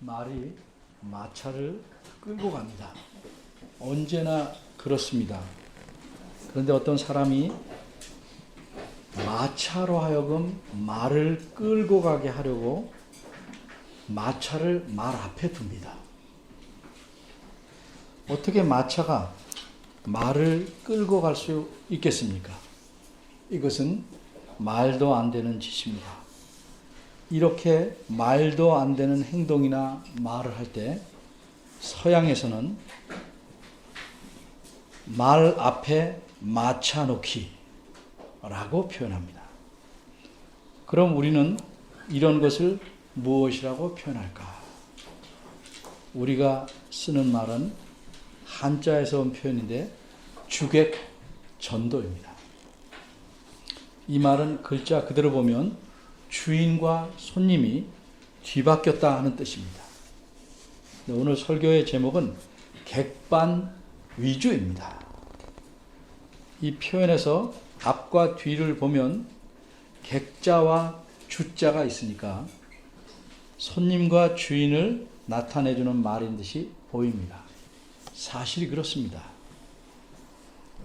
말이 마차를 끌고 갑니다. 언제나 그렇습니다. 그런데 어떤 사람이 마차로 하여금 말을 끌고 가게 하려고 마차를 말 앞에 둡니다. 어떻게 마차가 말을 끌고 갈 수 있겠습니까? 이것은 말도 안 되는 짓입니다. 이렇게 말도 안 되는 행동이나 말을 할 때 서양에서는 말 앞에 마차 놓기 라고 표현합니다. 그럼 우리는 이런 것을 무엇이라고 표현할까? 우리가 쓰는 말은 한자에서 온 표현인데 주객 전도입니다. 이 말은 글자 그대로 보면 주인과 손님이 뒤바뀌었다 하는 뜻입니다. 오늘 설교의 제목은 객반 위주입니다. 이 표현에서 앞과 뒤를 보면 객자와 주자가 있으니까 손님과 주인을 나타내주는 말인 듯이 보입니다. 사실이 그렇습니다.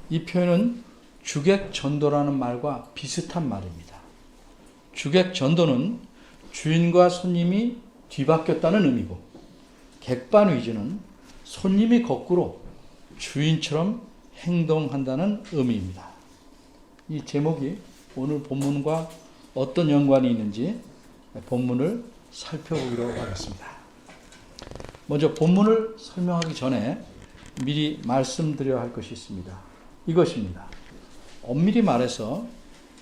이 표현은 주객 전도라는 말과 비슷한 말입니다. 주객 전도는 주인과 손님이 뒤바뀌었다는 의미고 객반 위주는 손님이 거꾸로 주인처럼 행동한다는 의미입니다. 이 제목이 오늘 본문과 어떤 연관이 있는지 본문을 살펴보기로 하겠습니다. 먼저 본문을 설명하기 전에 미리 말씀드려야 할 것이 있습니다. 이것입니다. 엄밀히 말해서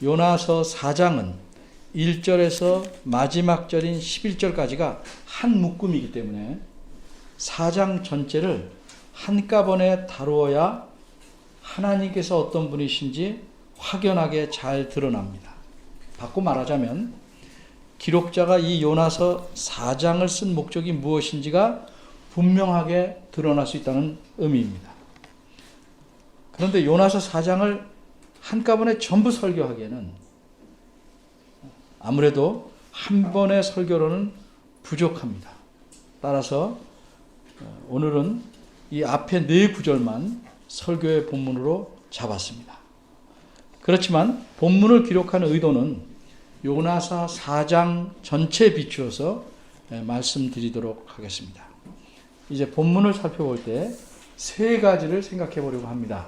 요나서 4장은 1절에서 마지막 절인 11절까지가 한 묶음이기 때문에 4장 전체를 한꺼번에 다루어야 하나님께서 어떤 분이신지 확연하게 잘 드러납니다. 바꿔 말하자면 기록자가 이 요나서 4장을 쓴 목적이 무엇인지가 분명하게 드러날 수 있다는 의미입니다. 그런데 요나서 4장을 한꺼번에 전부 설교하기에는 아무래도 한 번의 설교로는 부족합니다. 따라서 오늘은 이 앞에 네 구절만 설교의 본문으로 잡았습니다. 그렇지만 본문을 기록한 의도는 요나사 4장 전체에 비추어서 말씀드리도록 하겠습니다. 이제 본문을 살펴볼 때 세 가지를 생각해 보려고 합니다.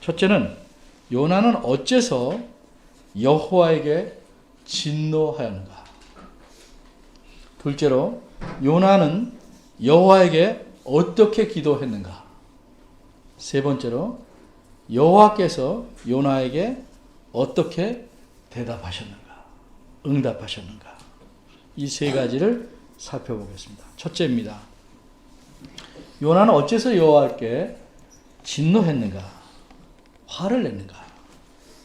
첫째는 요나는 어째서 여호와에게 진노하였는가? 둘째로 요나는 여호와에게 어떻게 기도했는가? 세 번째로 여호와께서 요나에게 어떻게 대답하셨는가? 응답하셨는가? 이 세 가지를 살펴보겠습니다. 첫째입니다. 요나는 어째서 여호와께 진노했는가? 화를 냈는가?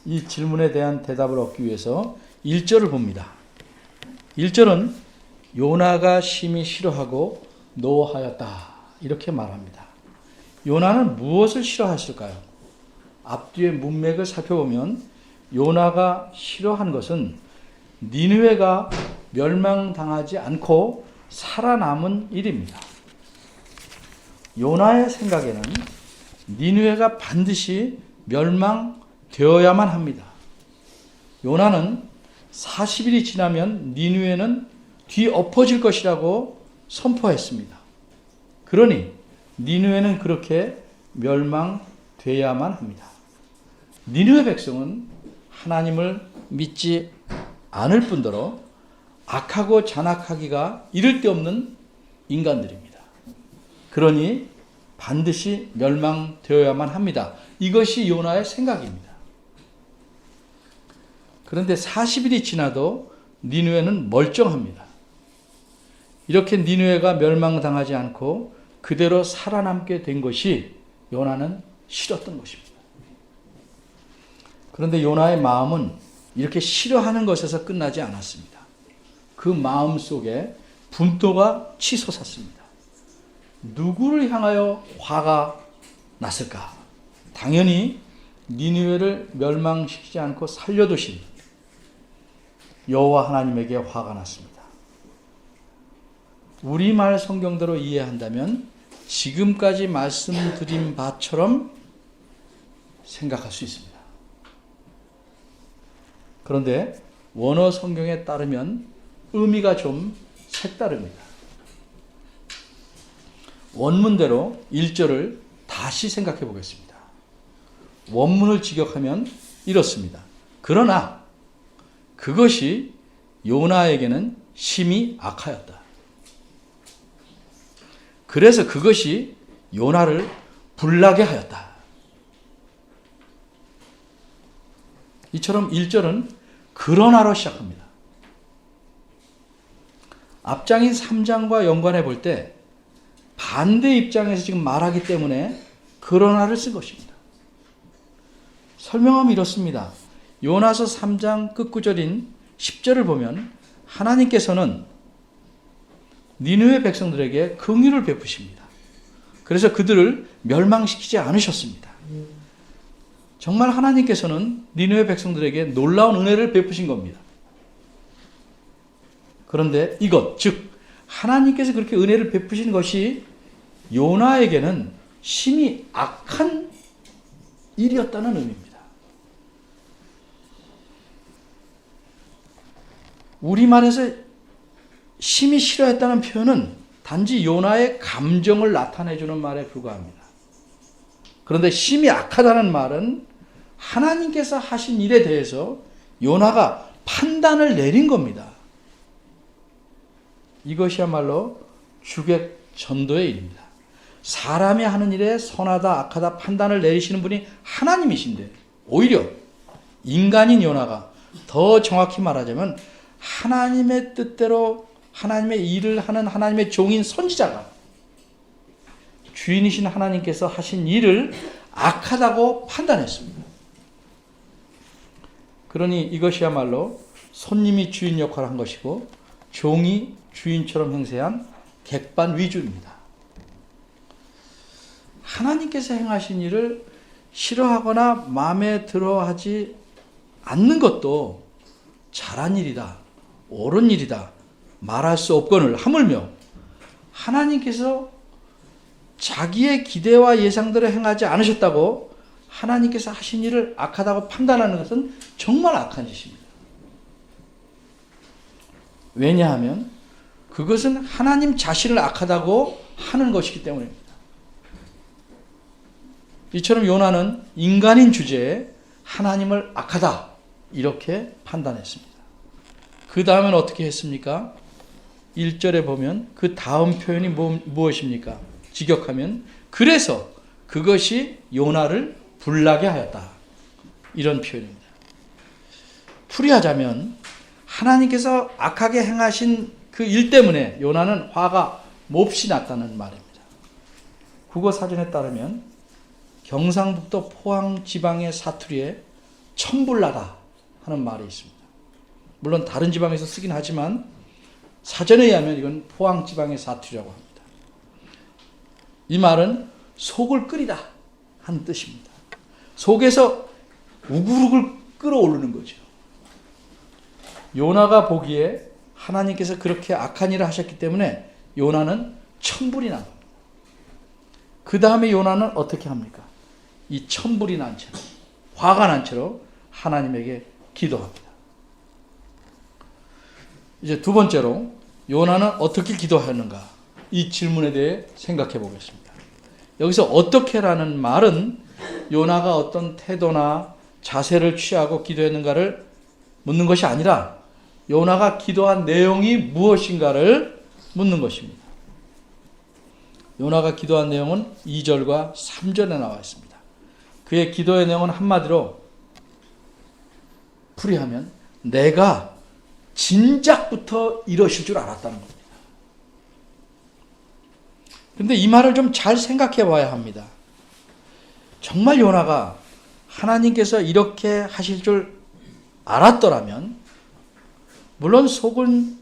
이 질문에 대한 대답을 얻기 위해서 1절을 봅니다. 1절은 요나가 심히 싫어하고 노하였다. 이렇게 말합니다. 요나는 무엇을 싫어했을까요? 앞뒤의 문맥을 살펴보면 요나가 싫어한 것은 니느웨가 멸망당하지 않고 살아남은 일입니다. 요나의 생각에는 니느웨가 반드시 멸망되어야만 합니다. 요나는 40일이 지나면 니느웨는 뒤엎어질 것이라고 선포했습니다. 그러니 니느웨는 그렇게 멸망돼야만 합니다. 니느웨 백성은 하나님을 믿지 않을 뿐더러 악하고 잔악하기가 이를 데 없는 인간들입니다. 그러니 반드시 멸망되어야만 합니다. 이것이 요나의 생각입니다. 그런데 40일이 지나도 니누에는 멀쩡합니다. 이렇게 니누에가 멸망당하지 않고 그대로 살아남게 된 것이 요나는 싫었던 것입니다. 그런데 요나의 마음은 이렇게 싫어하는 것에서 끝나지 않았습니다. 그 마음 속에 분노가 치솟았습니다. 누구를 향하여 화가 났을까? 당연히 니느웨를 멸망시키지 않고 살려두신 여호와 하나님에게 화가 났습니다. 우리말 성경대로 이해한다면 지금까지 말씀드린 바처럼 생각할 수 있습니다. 그런데 원어 성경에 따르면 의미가 좀 색다릅니다. 원문대로 1절을 다시 생각해 보겠습니다. 원문을 직역하면 이렇습니다. 그러나 그것이 요나에게는 심히 악하였다. 그래서 그것이 요나를 불나게 하였다. 이처럼 1절은 그러나로 시작합니다. 앞장인 3장과 연관해 볼 때 반대 입장에서 지금 말하기 때문에 그러나를 쓴 것입니다. 설명하면 이렇습니다. 요나서 3장 끝구절인 10절을 보면 하나님께서는 니느웨 백성들에게 긍휼을 베푸십니다. 그래서 그들을 멸망시키지 않으셨습니다. 정말 하나님께서는 니느웨 백성들에게 놀라운 은혜를 베푸신 겁니다. 그런데 이것 즉 하나님께서 그렇게 은혜를 베푸신 것이 요나에게는 심히 악한 일이었다는 의미입니다. 우리말에서 심히 싫어했다는 표현은 단지 요나의 감정을 나타내주는 말에 불과합니다. 그런데 심히 악하다는 말은 하나님께서 하신 일에 대해서 요나가 판단을 내린 겁니다. 이것이야말로 주객 전도의 일입니다. 사람이 하는 일에 선하다 악하다 판단을 내리시는 분이 하나님이신데 오히려 인간인 요나가 더 정확히 말하자면 하나님의 뜻대로 하나님의 일을 하는 하나님의 종인 선지자가 주인이신 하나님께서 하신 일을 악하다고 판단했습니다. 그러니 이것이야말로 손님이 주인 역할을 한 것이고 종이 주인처럼 행세한 객반 위주입니다. 하나님께서 행하신 일을 싫어하거나 마음에 들어 하지 않는 것도 잘한 일이다, 옳은 일이다 말할 수 없거늘 하물며 하나님께서 자기의 기대와 예상대로 행하지 않으셨다고 하나님께서 하신 일을 악하다고 판단하는 것은 정말 악한 짓입니다. 왜냐하면 그것은 하나님 자신을 악하다고 하는 것이기 때문입니다. 이처럼 요나는 인간인 주제에 하나님을 악하다 이렇게 판단했습니다. 그 다음엔 어떻게 했습니까? 1절에 보면 그 다음 표현이 뭐, 무엇입니까? 직역하면 그래서 그것이 요나를 불나게 하였다. 이런 표현입니다. 풀이하자면 하나님께서 악하게 행하신 그 일 때문에 요나는 화가 몹시 났다는 말입니다. 국어 사전에 따르면 경상북도 포항 지방의 사투리에 천불나다 하는 말이 있습니다. 물론 다른 지방에서 쓰긴 하지만 사전에 의하면 이건 포항 지방의 사투리라고 합니다. 이 말은 속을 끓이다 하는 뜻입니다. 속에서 우글우글 끓어오르는 거죠. 요나가 보기에 하나님께서 그렇게 악한 일을 하셨기 때문에 요나는 천불이 난. 그 다음에 요나는 어떻게 합니까? 이 천불이 난 채로, 화가 난 채로 하나님에게 기도합니다. 이제 두 번째로 요나는 어떻게 기도하는가? 이 질문에 대해 생각해 보겠습니다. 여기서 어떻게라는 말은 요나가 어떤 태도나 자세를 취하고 기도했는가를 묻는 것이 아니라 요나가 기도한 내용이 무엇인가를 묻는 것입니다. 요나가 기도한 내용은 2절과 3절에 나와 있습니다. 그의 기도의 내용은 한마디로 풀이하면 내가 진작부터 이러실 줄 알았다는 겁니다. 근데 이 말을 좀 잘 생각해 봐야 합니다. 정말 요나가 하나님께서 이렇게 하실 줄 알았더라면 물론 속은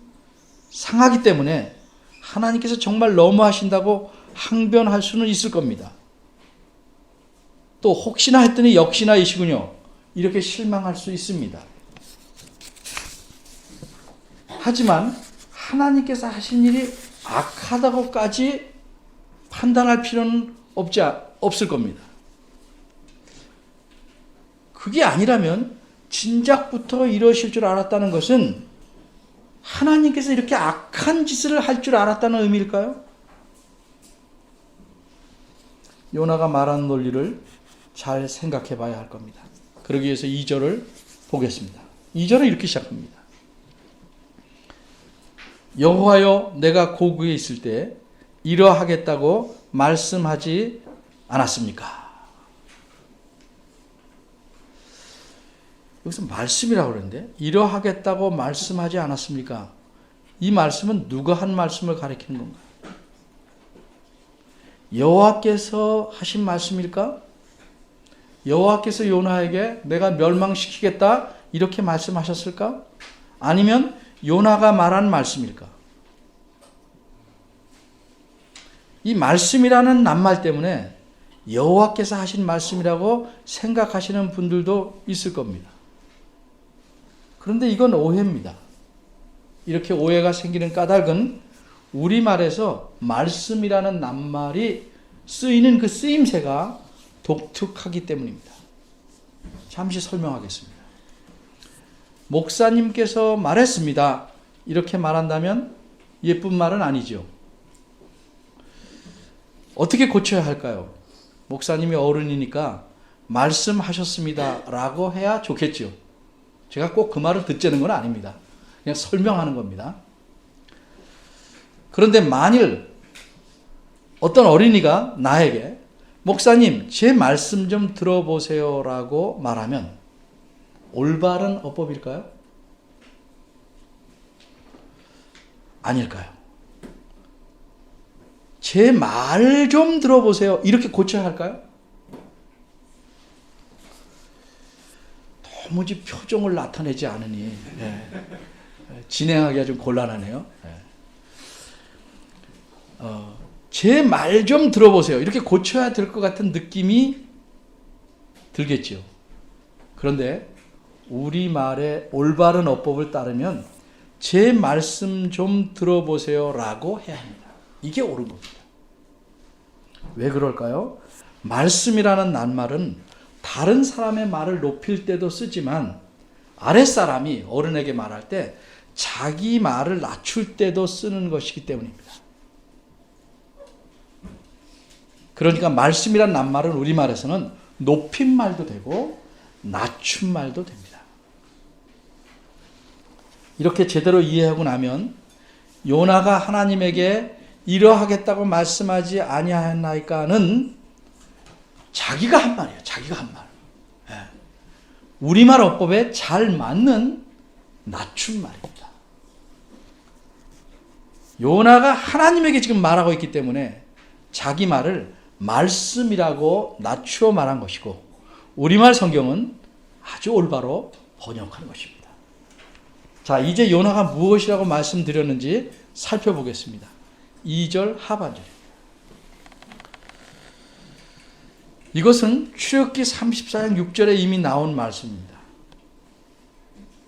상하기 때문에 하나님께서 정말 너무 하신다고 항변할 수는 있을 겁니다. 또 혹시나 했더니 역시나 이시군요. 이렇게 실망할 수 있습니다. 하지만 하나님께서 하신 일이 악하다고까지 판단할 필요는 없지 없을 겁니다. 그게 아니라면 진작부터 이러실 줄 알았다는 것은 하나님께서 이렇게 악한 짓을 할 줄 알았다는 의미일까요? 요나가 말한 논리를 잘 생각해 봐야 할 겁니다. 그러기 위해서 2절을 보겠습니다. 2절은 이렇게 시작합니다. 여호와여 내가 고국에 있을 때 이러하겠다고 말씀하지 않았습니까? 여기서 말씀이라고 그러는데 이러하겠다고 말씀하지 않았습니까? 이 말씀은 누가 한 말씀을 가리키는 건가? 여호와께서 하신 말씀일까? 여호와께서 요나에게 내가 멸망시키겠다 이렇게 말씀하셨을까? 아니면 요나가 말한 말씀일까? 이 말씀이라는 낱말 때문에 여호와께서 하신 말씀이라고 생각하시는 분들도 있을 겁니다. 그런데 이건 오해입니다. 이렇게 오해가 생기는 까닭은 우리말에서 말씀이라는 낱말이 쓰이는 그 쓰임새가 독특하기 때문입니다. 잠시 설명하겠습니다. 목사님께서 말했습니다. 이렇게 말한다면 예쁜 말은 아니죠. 어떻게 고쳐야 할까요? 목사님이 어른이니까 말씀하셨습니다. 라고 해야 좋겠죠. 제가 꼭 그 말을 듣자는 건 아닙니다. 그냥 설명하는 겁니다. 그런데 만일 어떤 어린이가 나에게 목사님, 제 말씀 좀 들어보세요 라고 말하면 올바른 어법일까요? 아닐까요? 제 말 좀 들어보세요. 이렇게 고쳐야 할까요? 도무지 표정을 나타내지 않으니 예. 진행하기가 좀 곤란하네요. 예. 어, 제말 좀 들어보세요. 이렇게 고쳐야 될 것 같은 느낌이 들겠죠. 그런데 우리 말의 올바른 어법을 따르면 제 말씀 좀 들어보세요 라고 해야 합니다. 이게 옳은 겁니다. 왜 그럴까요? 말씀이라는 낱말은 다른 사람의 말을 높일 때도 쓰지만 아랫사람이 어른에게 말할 때 자기 말을 낮출 때도 쓰는 것이기 때문입니다. 그러니까 말씀이란 낱말은 우리말에서는 높임 말도 되고 낮춤 말도 됩니다. 이렇게 제대로 이해하고 나면 요나가 하나님에게 이러하겠다고 말씀하지 아니하였나이까는 자기가 한 말이에요. 자기가 한 말. 예. 우리말 어법에 잘 맞는 낮춤말입니다. 요나가 하나님에게 지금 말하고 있기 때문에 자기 말을 말씀이라고 낮추어 말한 것이고 우리말 성경은 아주 올바로 번역한 것입니다. 자, 이제 요나가 무엇이라고 말씀드렸는지 살펴보겠습니다. 2절 하반절. 이것은 출애굽기 34장 6절에 이미 나온 말씀입니다.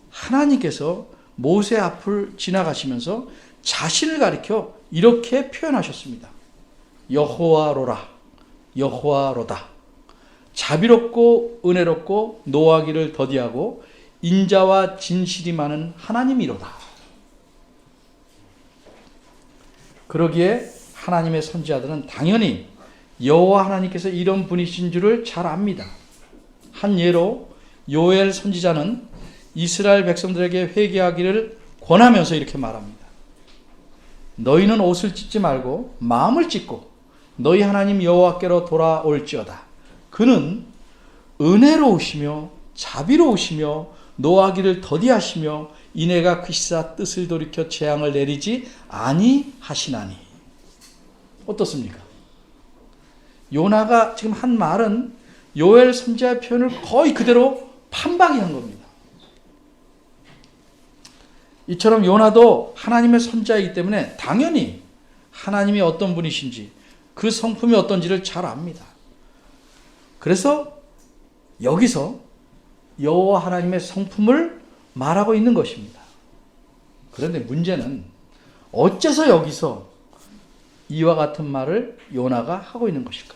하나님께서 모세 앞을 지나가시면서 자신을 가리켜 이렇게 표현하셨습니다. 여호와로라, 여호와로다. 자비롭고 은혜롭고 노하기를 더디하고 인자와 진실이 많은 하나님이로다. 그러기에 하나님의 선지자들은 당연히 여호와 하나님께서 이런 분이신 줄을 잘 압니다. 한 예로 요엘 선지자는 이스라엘 백성들에게 회개하기를 권하면서 이렇게 말합니다. 너희는 옷을 찢지 말고 마음을 찢고 너희 하나님 여호와께로 돌아올지어다. 그는 은혜로우시며 자비로우시며 노하기를 더디하시며 이내가 그시사 뜻을 돌이켜 재앙을 내리지 아니하시나니 어떻습니까? 요나가 지금 한 말은 요엘 선지자의 표현을 거의 그대로 판박이한 겁니다. 이처럼 요나도 하나님의 선자이기 때문에 당연히 하나님이 어떤 분이신지 그 성품이 어떤지를 잘 압니다. 그래서 여기서 여호와 하나님의 성품을 말하고 있는 것입니다. 그런데 문제는 어째서 여기서 이와 같은 말을 요나가 하고 있는 것일까?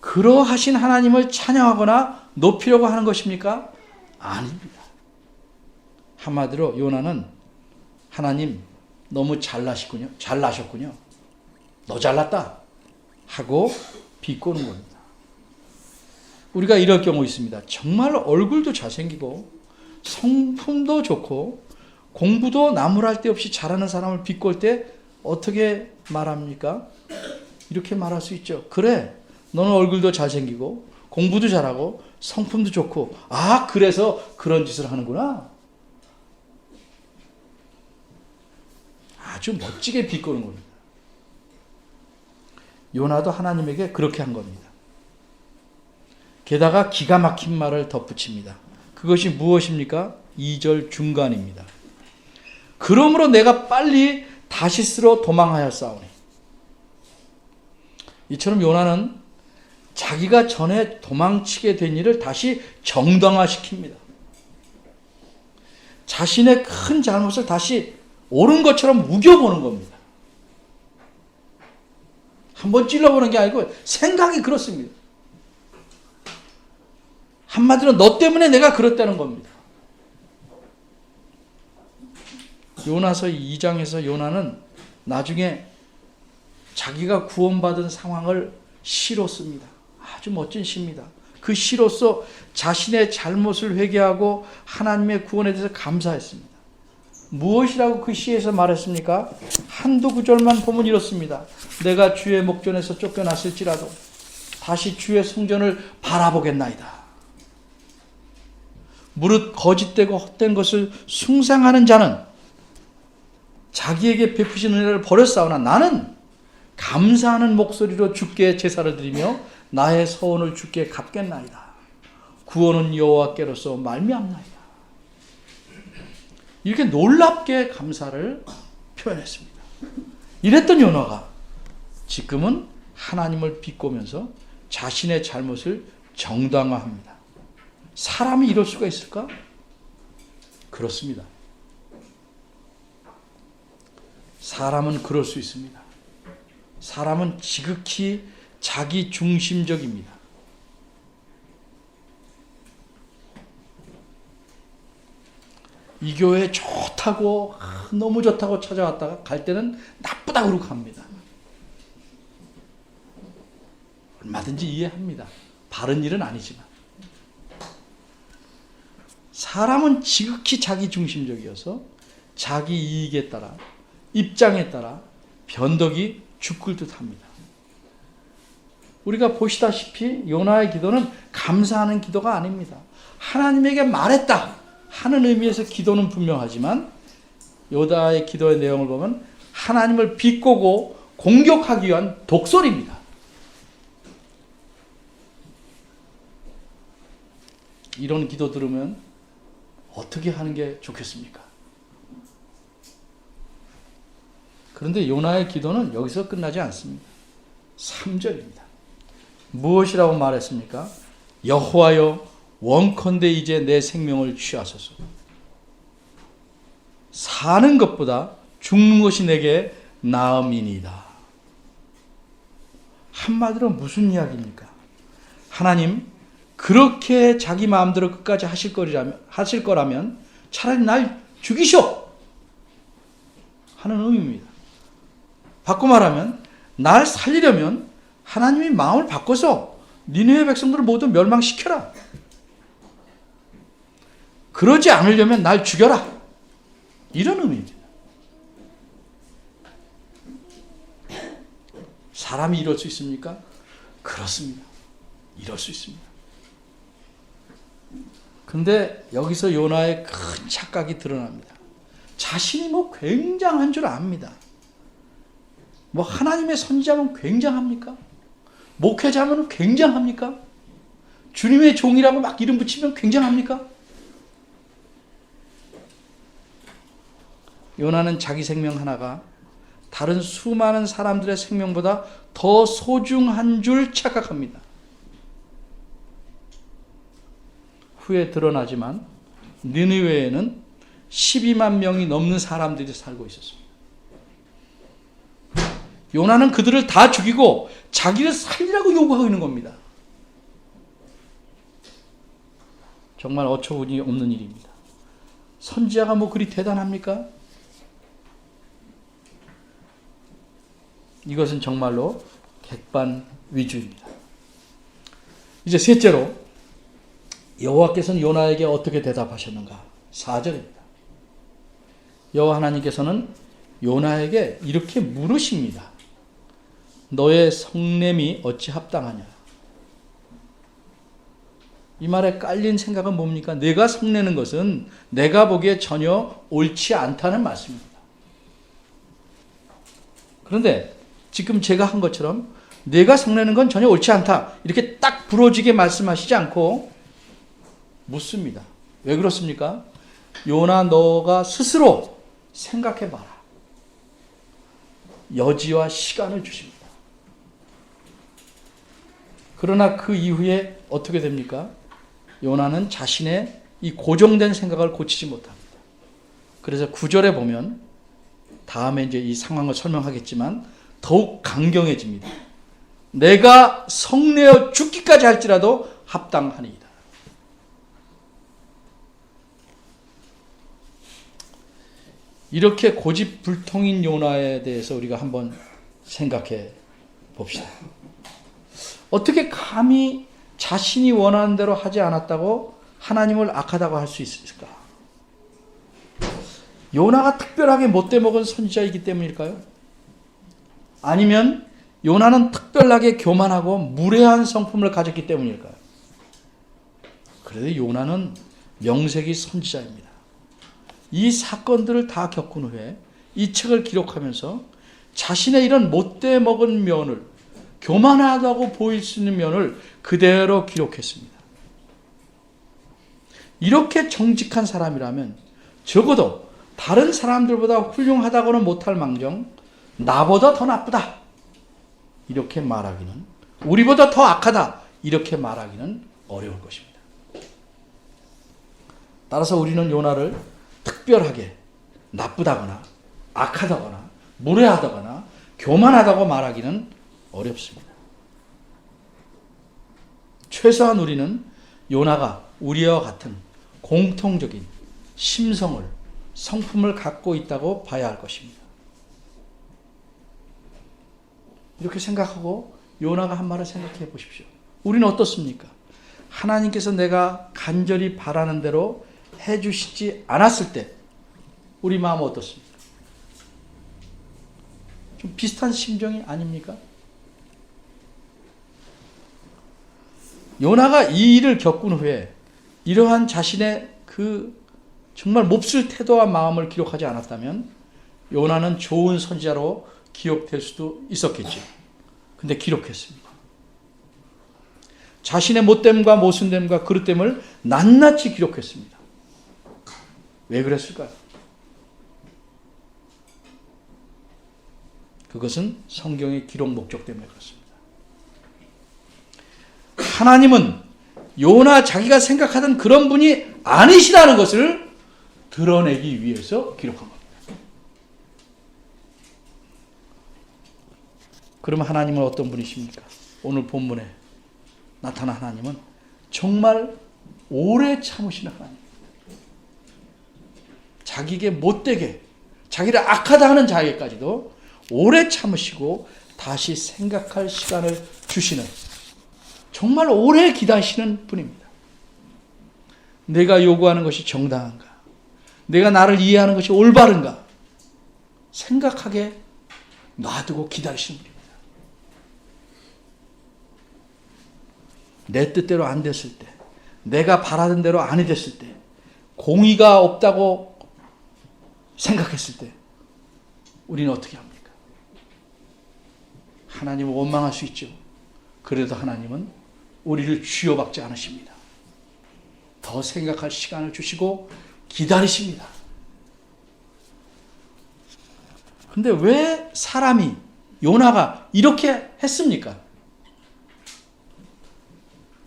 그러하신 하나님을 찬양하거나 높이려고 하는 것입니까? 아닙니다. 한마디로 요나는 하나님 너무 잘나시군요. 잘나셨군요. 너 잘났다. 하고 비꼬는 겁니다. 우리가 이럴 경우 있습니다. 정말 얼굴도 잘생기고 성품도 좋고 공부도 나무랄 데 없이 잘하는 사람을 비꼴 때 어떻게 말합니까? 이렇게 말할 수 있죠. 그래, 너는 얼굴도 잘생기고 공부도 잘하고 성품도 좋고 아 그래서 그런 짓을 하는구나. 아주 멋지게 비꼬는 겁니다. 요나도 하나님에게 그렇게 한 겁니다. 게다가 기가 막힌 말을 덧붙입니다. 그것이 무엇입니까? 2절 중간입니다. 그러므로 내가 빨리 다시스로 도망하였사오니. 이처럼 요나는 자기가 전에 도망치게 된 일을 다시 정당화시킵니다. 자신의 큰 잘못을 다시 옳은 것처럼 우겨보는 겁니다. 한번 찔러보는 게 아니고 생각이 그렇습니다. 한마디로 너 때문에 내가 그렇다는 겁니다. 요나서 2장에서 요나는 나중에 자기가 구원받은 상황을 시로 씁니다. 아주 멋진 시입니다. 그 시로서 자신의 잘못을 회개하고 하나님의 구원에 대해서 감사했습니다. 무엇이라고 그 시에서 말했습니까? 한두 구절만 보면 이렇습니다. 내가 주의 목전에서 쫓겨났을지라도 다시 주의 성전을 바라보겠나이다. 무릇 거짓되고 헛된 것을 숭상하는 자는 자기에게 베푸신 은혜를 버렸사오나 나는 감사하는 목소리로 주께 제사를 드리며 나의 서원을 주께 갚겠나이다. 구원은 여호와께로서 말미암나이다. 이렇게 놀랍게 감사를 표현했습니다. 이랬던 요나가 지금은 하나님을 비꼬면서 자신의 잘못을 정당화합니다. 사람이 이럴 수가 있을까? 그렇습니다. 사람은 그럴 수 있습니다. 사람은 지극히 자기 중심적입니다. 이 교회 좋다고 아, 너무 좋다고 찾아왔다가 갈 때는 나쁘다고 그러고 갑니다. 얼마든지 이해합니다. 바른 일은 아니지만 사람은 지극히 자기 중심적이어서 자기 이익에 따라 입장에 따라 변덕이 죽을 듯합니다. 우리가 보시다시피 요나의 기도는 감사하는 기도가 아닙니다. 하나님에게 말했다 하는 의미에서 기도는 분명하지만 요다의 기도의 내용을 보면 하나님을 비꼬고 공격하기 위한 독설입니다. 이런 기도 들으면 어떻게 하는 게 좋겠습니까? 그런데 요나의 기도는 여기서 끝나지 않습니다. 3절입니다. 무엇이라고 말했습니까? 여호와여 원컨대 이제 내 생명을 취하소서. 사는 것보다 죽는 것이 내게 나음이니이다. 한마디로 무슨 이야기입니까? 하나님 그렇게 자기 마음대로 끝까지 하실 거라면 하실 거라면 차라리 날 죽이셔 하는 의미입니다. 바꿔 말하면 날 살리려면 하나님이 마음을 바꿔서 니네의 백성들을 모두 멸망시켜라. 그러지 않으려면 날 죽여라. 이런 의미입니다. 사람이 이럴 수 있습니까? 그렇습니다. 이럴 수 있습니다. 근데 여기서 요나의 큰 착각이 드러납니다. 자신이 뭐 굉장한 줄 압니다. 뭐 하나님의 선지자면 굉장합니까? 목회자면 굉장합니까? 주님의 종이라고 막 이름 붙이면 굉장합니까? 요나는 자기 생명 하나가 다른 수많은 사람들의 생명보다 더 소중한 줄 착각합니다. 후에 드러나지만 니느웨에는 12만 명이 넘는 사람들이 살고 있었습니다. 요나는 그들을 다 죽이고 자기를 살리라고 요구하고 있는 겁니다. 정말 어처구니 없는 일입니다. 선지자가 뭐 그리 대단합니까? 이것은 정말로 객반 위주입니다. 이제 셋째로 여호와께서는 요나에게 어떻게 대답하셨는가? 4절입니다. 여호와 하나님께서는 요나에게 이렇게 물으십니다. 너의 성냄이 어찌 합당하냐? 이 말에 깔린 생각은 뭡니까? 내가 성내는 것은 내가 보기에 전혀 옳지 않다는 말씀입니다. 그런데 지금 제가 한 것처럼 내가 성내는 건 전혀 옳지 않다. 이렇게 딱 부러지게 말씀하시지 않고 묻습니다. 왜 그렇습니까? 요나 너가 스스로 생각해 봐라. 여지와 시간을 주십니다. 그러나 그 이후에 어떻게 됩니까? 요나는 자신의 이 고정된 생각을 고치지 못합니다. 그래서 구절에 보면 다음에 이제 이 상황을 설명하겠지만 더욱 강경해집니다. 내가 성내어 죽기까지 할지라도 합당하니이다. 이렇게 고집불통인 요나에 대해서 우리가 한번 생각해 봅시다. 어떻게 감히 자신이 원하는 대로 하지 않았다고 하나님을 악하다고 할 수 있을까? 요나가 특별하게 못돼 먹은 선지자이기 때문일까요? 아니면 요나는 특별하게 교만하고 무례한 성품을 가졌기 때문일까요? 그래도 요나는 명색이 선지자입니다. 이 사건들을 다 겪은 후에 이 책을 기록하면서 자신의 이런 못돼 먹은 면을 교만하다고 보일 수 있는 면을 그대로 기록했습니다. 이렇게 정직한 사람이라면 적어도 다른 사람들보다 훌륭하다고는 못할 망정 나보다 더 나쁘다 이렇게 말하기는 우리보다 더 악하다 이렇게 말하기는 어려울 것입니다. 따라서 우리는 요나를 특별하게 나쁘다거나 악하다거나 무례하다거나 교만하다고 말하기는 어렵습니다. 최소한 우리는 요나가 우리와 같은 공통적인 심성을 성품을 갖고 있다고 봐야 할 것입니다. 이렇게 생각하고 요나가 한 말을 생각해 보십시오. 우리는 어떻습니까? 하나님께서 내가 간절히 바라는 대로 해 주시지 않았을 때 우리 마음 어떻습니까? 좀 비슷한 심정이 아닙니까? 요나가 이 일을 겪은 후에 이러한 자신의 그 정말 몹쓸 태도와 마음을 기록하지 않았다면 요나는 좋은 선지자로 기억될 수도 있었겠죠. 근데 기록했습니다. 자신의 못됨과 모순됨과 그릇됨을 낱낱이 기록했습니다. 왜 그랬을까요? 그것은 성경의 기록 목적 때문에 그렇습니다. 하나님은 요나 자기가 생각하던 그런 분이 아니시라는 것을 드러내기 위해서 기록한 겁니다. 그러면 하나님은 어떤 분이십니까? 오늘 본문에 나타난 하나님은 정말 오래 참으시는 하나님. 자기에게 못되게, 자기를 악하다 하는 자에게까지도 오래 참으시고 다시 생각할 시간을 주시는 정말 오래 기다리시는 분입니다. 내가 요구하는 것이 정당한가? 내가 나를 이해하는 것이 올바른가? 생각하게 놔두고 기다리시는 분입니다. 내 뜻대로 안 됐을 때, 내가 바라던 대로 아니 됐을 때, 공의가 없다고 생각했을 때, 우리는 어떻게 합니까? 하나님을 원망할 수 있죠. 그래도 하나님은 우리를 쥐어박지 않으십니다. 더 생각할 시간을 주시고 기다리십니다. 근데 왜 사람이 요나가 이렇게 했습니까?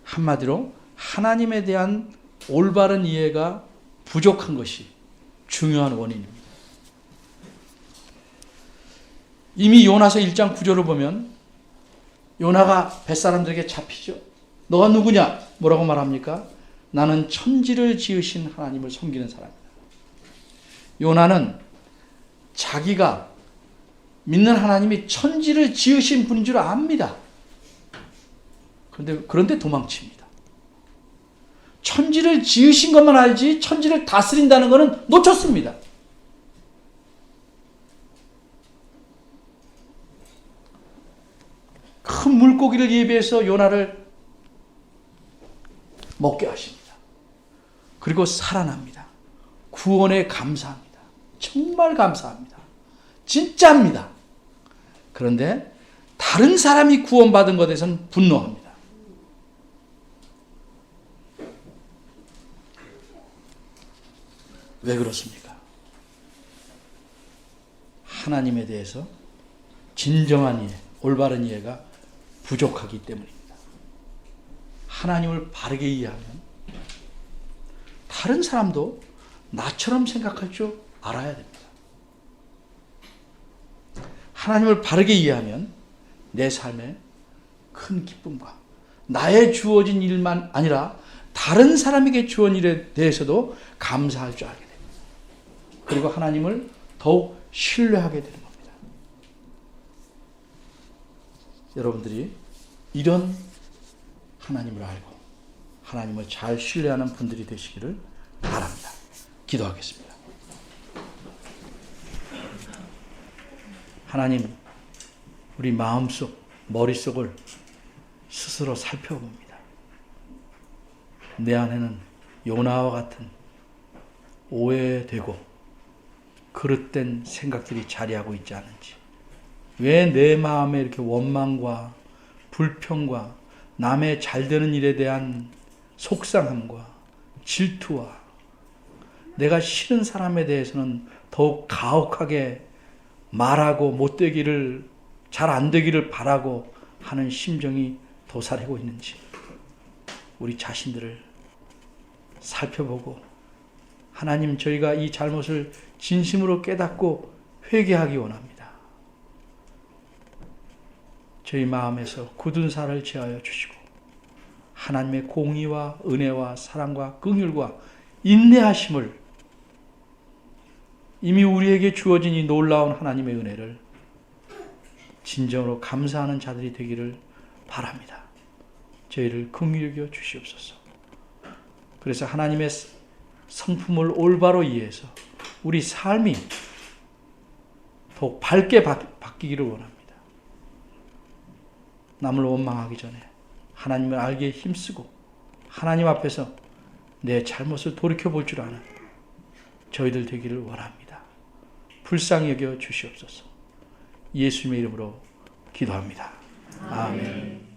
한마디로 하나님에 대한 올바른 이해가 부족한 것이 중요한 원인입니다. 이미 요나서 1장 9절을 보면 요나가 뱃사람들에게 잡히죠. 너가 누구냐? 뭐라고 말합니까? 나는 천지를 지으신 하나님을 섬기는 사람이다. 요나는 자기가 믿는 하나님이 천지를 지으신 분인 줄 압니다. 그런데 그런데 도망칩니다. 천지를 지으신 것만 알지 천지를 다스린다는 것은 놓쳤습니다. 큰 물고기를 예비해서 요나를 먹게 하십니다. 그리고 살아납니다. 구원에 감사합니다. 정말 감사합니다. 진짜입니다. 그런데 다른 사람이 구원받은 것에 대해서는 분노합니다. 왜 그렇습니까? 하나님에 대해서 진정한 이해, 올바른 이해가 부족하기 때문입니다. 하나님을 바르게 이해하면 다른 사람도 나처럼 생각할 줄 알아야 됩니다. 하나님을 바르게 이해하면 내 삶에 큰 기쁨과 나의 주어진 일만 아니라 다른 사람에게 주어진 일에 대해서도 감사할 줄 알게 됩니다. 그리고 하나님을 더욱 신뢰하게 되는 겁니다. 여러분들이 이런 하나님을 알고 하나님을 잘 신뢰하는 분들이 되시기를 바랍니다. 기도하겠습니다. 하나님, 우리 마음속, 머릿속을 스스로 살펴봅니다. 내 안에는 요나와 같은 오해되고 그릇된 생각들이 자리하고 있지 않은지, 왜 내 마음에 이렇게 원망과 불평과 남의 잘 되는 일에 대한 속상함과 질투와 내가 싫은 사람에 대해서는 더욱 가혹하게 말하고 못 되기를 잘 안 되기를 바라고 하는 심정이 도사리고 있는지 우리 자신들을 살펴보고 하나님 저희가 이 잘못을 진심으로 깨닫고 회개하기 원합니다. 저희 마음에서 굳은 살을 제하여 주시고 하나님의 공의와 은혜와 사랑과 긍휼과 인내하심을 이미 우리에게 주어진 이 놀라운 하나님의 은혜를 진정으로 감사하는 자들이 되기를 바랍니다. 저희를 긍휼히 여겨 주시옵소서. 그래서 하나님의 성품을 올바로 이해해서 우리 삶이 더욱 밝게 바뀌기를 원합니다. 남을 원망하기 전에 하나님을 알기에 힘쓰고 하나님 앞에서 내 잘못을 돌이켜 볼 줄 아는 저희들 되기를 원합니다. 불쌍히 여겨 주시옵소서. 예수님의 이름으로 기도합니다. 아멘.